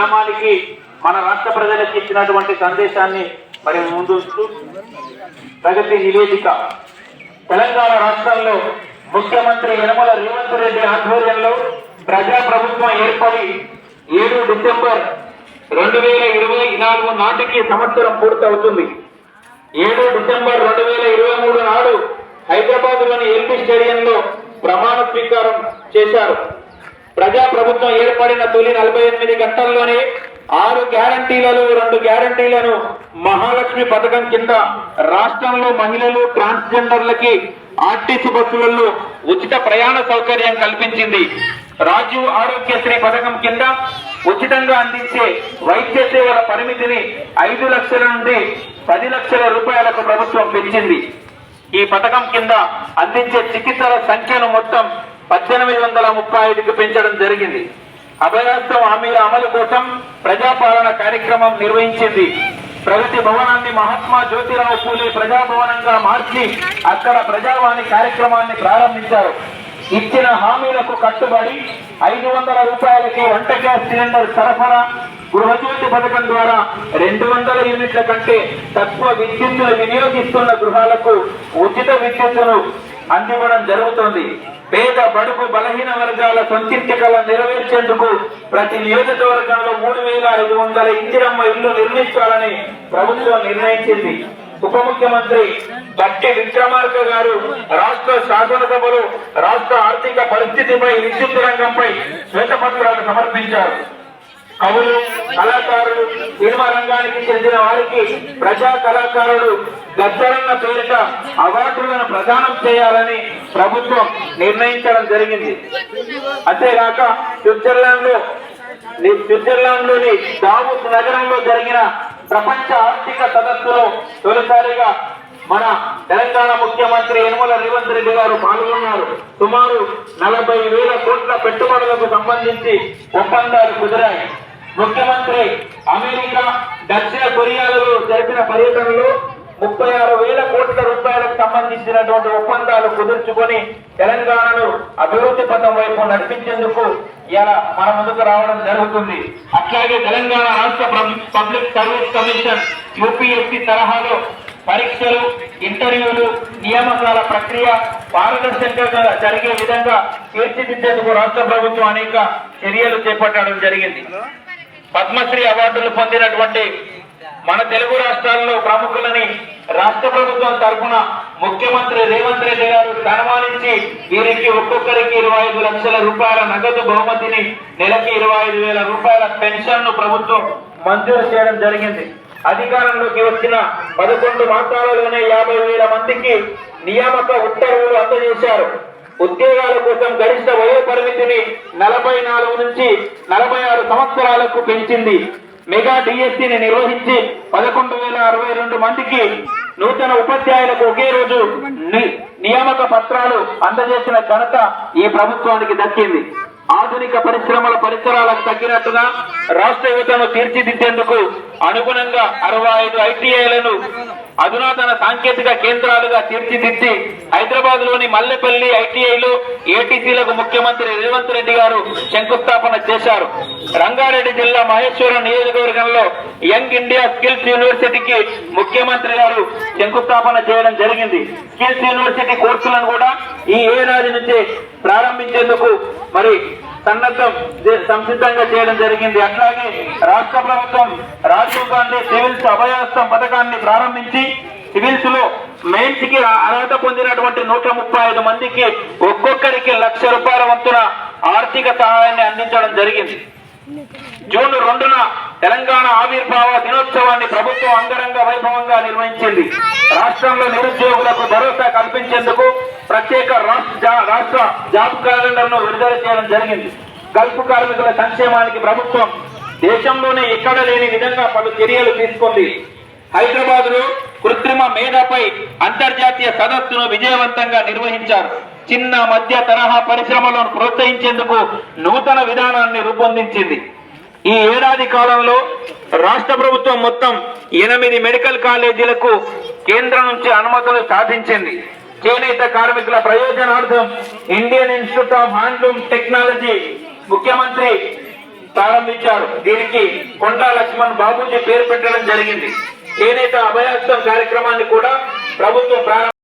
గ్రామానికి మన రాష్ట్ర ప్రజలకు ఇచ్చినటువంటి సందేశాన్ని మరి ముందుంచు ప్రగతి నివేదిక. తెలంగాణ రాష్ట్రంలో ముఖ్యమంత్రి యనమల రేవంత్ రెడ్డి ఆధ్వర్యంలో ప్రజా ప్రభుత్వం ఏర్పడి ఏడు డిసెంబర్ రెండు వేల ఇరవై నాలుగు నాటికి సంవత్సరం పూర్తవుతుంది. ఏడు డిసెంబర్ రెండు వేల ఇరవై మూడు నాడు హైదరాబాద్లోని ఎల్బీ స్టేడియంలో ప్రమాణ స్వీకారం చేశారు. ప్రజా ప్రభుత్వం ఏర్పడిన తొలి నలభై ఎనిమిది గంటల్లోనే ఆరు గ్యారంటీలలో రెండు గ్యారంటీలను మహాలక్ష్మి పథకం కింద రాష్ట్రంలో మహిళలు ట్రాన్స్జెండర్లకి ఆర్టీసీ బస్సులలో ఉచిత ప్రయాణ సౌకర్యం కల్పించింది. రాజీవ్ ఆరోగ్యశ్రీ పథకం కింద ఉచితంగా అందించే వైద్య సేవల పరిమితిని ఐదు లక్షల నుండి పది లక్షల రూపాయలకు ప్రభుత్వం పెంచింది. ఈ పథకం కింద అందించే చికిత్సల సంఖ్యను మొత్తం పద్దెనిమిది వందల ముప్పై ఐదుకు పెంచడం జరిగింది. అభయాస్త్రం హామీల అమలు కోసం ప్రజాపాలన కార్యక్రమం నిర్వహించింది. ప్రగతి భవనాన్ని మహాత్మా జ్యోతిరావు పూలే ప్రజాభవనంగా మార్చి అక్కడ ప్రజావాణి కార్యక్రమాన్ని ప్రారంభించారు. ఇచ్చిన హామీలకు కట్టుబడి ఐదు వందల రూపాయలకి వంట గ్యాస్ సిలిండర్ సరఫరా గృహజ్యోతి పథకం ద్వారా రెండు వందల యూనిట్ల కంటే తక్కువ విద్యుత్తును వినియోగిస్తున్న గృహాలకు ఉచిత విద్యుత్తును అందివ్వడం జరుగుతోంది. పేద బడుగు బలహీన వర్గాల సంతృప్తికల నెరవేర్చేందుకు ప్రతి నియోజకవర్గంలో మూడు వేల ఐదు వందల ఇందిరమ్మ ఇల్లు నిర్మించాలని ప్రభుత్వం నిర్ణయించింది. ఉప ముఖ్యమంత్రి బట్టి విక్రమార్క గారు రాష్ట్ర శాసనసభలో రాష్ట్ర ఆర్థిక పరిస్థితిపై విద్యుత్ రంగంపై శ్వేతపత్రాలు సమర్పించారు. కవులు కళాకారులు సినిమా రంగానికి చెందిన వారికి ప్రజా కళాకారులు గద్దరన్న పేరిట అవార్డులను ప్రదానం చేయాలని ప్రభుత్వం నిర్ణయించడం జరిగింది. అంతేగాక స్విట్జర్లాండ్లో స్విట్జర్లాండ్లోని దావూస్ నగరంలో జరిగిన ప్రపంచ ఆర్థిక సదస్సులో తొలిసారిగా మన తెలంగాణ ముఖ్యమంత్రి యనమల రేవంత్ రెడ్డి గారు పాల్గొన్నారు. సుమారు నలభై వేల కోట్ల పెట్టుబడులకు సంబంధించి ఒప్పందాలు కుదిరాయి. ముఖ్యమంత్రి అమెరికా దక్షిణ కొరియాలలో జరిపిన పర్యటనలో ముప్పై ఆరు వేల కోట్ల రూపాయలకు సంబంధించినటువంటి ఒప్పందాలు కుదుర్చుకొని తెలంగాణను అభివృద్ధి పథం వైపు నడిపించేందుకు ఇలా మన ముందుకు రావడం జరుగుతుంది. అట్లాగే తెలంగాణ రాష్ట్ర పబ్లిక్ సర్వీస్ కమిషన్ యూపీఎస్సీ తరహాలో పరీక్షలు ఇంటర్వ్యూలు నియామకాల ప్రక్రియ పారదర్శకంగా జరిగే విధంగా తీర్చిదిద్దేందుకు రాష్ట్ర ప్రభుత్వం అనేక చర్యలు చేపట్టడం జరిగింది. పద్మశ్రీ అవార్డులు పొందినటువంటి మన తెలుగు రాష్ట్రాల్లో ప్రముఖులని రాష్ట్ర ప్రభుత్వం తరఫున ముఖ్యమంత్రి రేవంత్ రెడ్డి గారు సన్మానించి వీరికి ఒక్కొక్కరికి ఇరవై ఐదు లక్షల రూపాయల నగదు బహుమతిని నెలకి ఇరవై ఐదు వేల రూపాయల పెన్షన్ను ప్రభుత్వం మంజూరు చేయడం జరిగింది. అధికారంలోకి వచ్చిన పదకొండు మాసాలలోనే యాభై వేల మందికి నియామక ఉత్తర్వులు అందజేశారు. ఉద్యోగాల కోసం గరిష్ట వయో పరిమితిని నలభై నాలుగు నుంచి నలభై ఆరు సంవత్సరాలకు పెంచింది. మెగా డిఎస్సిని నిర్వహించి పదకొండు వేల అరవై రెండు మందికి నూతన ఉపాధ్యాయులకు ఒకే రోజు ని- నియామక పత్రాలు అందజేసిన ఘనత ఈ ప్రభుత్వానికి దక్కింది. ఆధునిక పరిశ్రమల పరిసరాలకు తగ్గినట్టుగా రాష్ట్ర యువతను తీర్చిదిద్దేందుకు అనుగుణంగా అరవై ఐదు ఐటీఐలను అధునాతన సాంకేతిక కేంద్రాలుగా తీర్చిదిద్ది హైదరాబాద్లోని మల్లెపల్లి ఐటీఐలో ఏటీసీలకు ముఖ్యమంత్రి రేవంత్ రెడ్డి గారు శంకుస్థాపన చేశారు. రంగారెడ్డి జిల్లా మహేశ్వరం నియోజకవర్గంలో యంగ్ ఇండియా స్కిల్స్ యూనివర్సిటీకి ముఖ్యమంత్రి గారు శంకుస్థాపన చేయడం జరిగింది. స్కిల్స్ యూనివర్సిటీ కోర్సులను కూడా ఈ ఏడాది నుంచి ప్రారంభించేందుకు మరి సన్నద్ధం సంసిద్ధంగా చేయడం జరిగింది. అట్లాగే రాష్ట్ర ప్రభుత్వం రాజీవ్ గాంధీ సివిల్స్ అభయాస్తం పథకాన్ని ప్రారంభించి సివిల్స్లో మెయిన్స్కి అర్హత పొందినటువంటి నూట ముప్పై ఐదు మందికి ఒక్కొక్కరికి లక్ష రూపాయల వంతున ఆర్థిక సహాయాన్ని అందించడం జరిగింది. జూన్ రెండున తెలంగాణ ఆవిర్భావ దినోత్సవాన్ని ప్రభుత్వం అంగరంగ వైభవంగా నిర్వహించింది. రాష్ట్రంలో నిరుద్యోగులకు భరోసా కల్పించేందుకు ప్రత్యేక రాష్ట్ర రాష్ట్ర జాబ్ క్యాలెండర్ను విడుదల చేయడం జరిగింది. గల్ఫ్ కార్మికుల సంక్షేమానికి ప్రభుత్వం దేశంలోనే ఎక్కడ లేని విధంగా పలు చర్యలు తీసుకుంది. హైదరాబాద్లో కృత్రిమ మేధపై అంతర్జాతీయ సదస్సును విజయవంతంగా నిర్వహించారు. చిన్న మధ్య తరహా పరిశ్రమలను ప్రోత్సహించేందుకు నూతన విధానాన్ని రూపొందించింది. ఈ ఏడాది కాలంలో రాష్ట్ర ప్రభుత్వం మొత్తం ఎనిమిది మెడికల్ కాలేజీలకు కేంద్రం నుంచి అనుమతులు సాధించింది. చేనేత కార్మికుల ప్రయోజనార్థం Indian institute of handloom technology ముఖ్యమంత్రి ప్రారంభించారు. దీనికి కొండా లక్ష్మణ్ బాబూజీ పేరు పెట్టడం జరిగింది. చేనేత అభయాస్తం కార్యక్రమాన్ని కూడా ప్రభుత్వం ప్రారంభ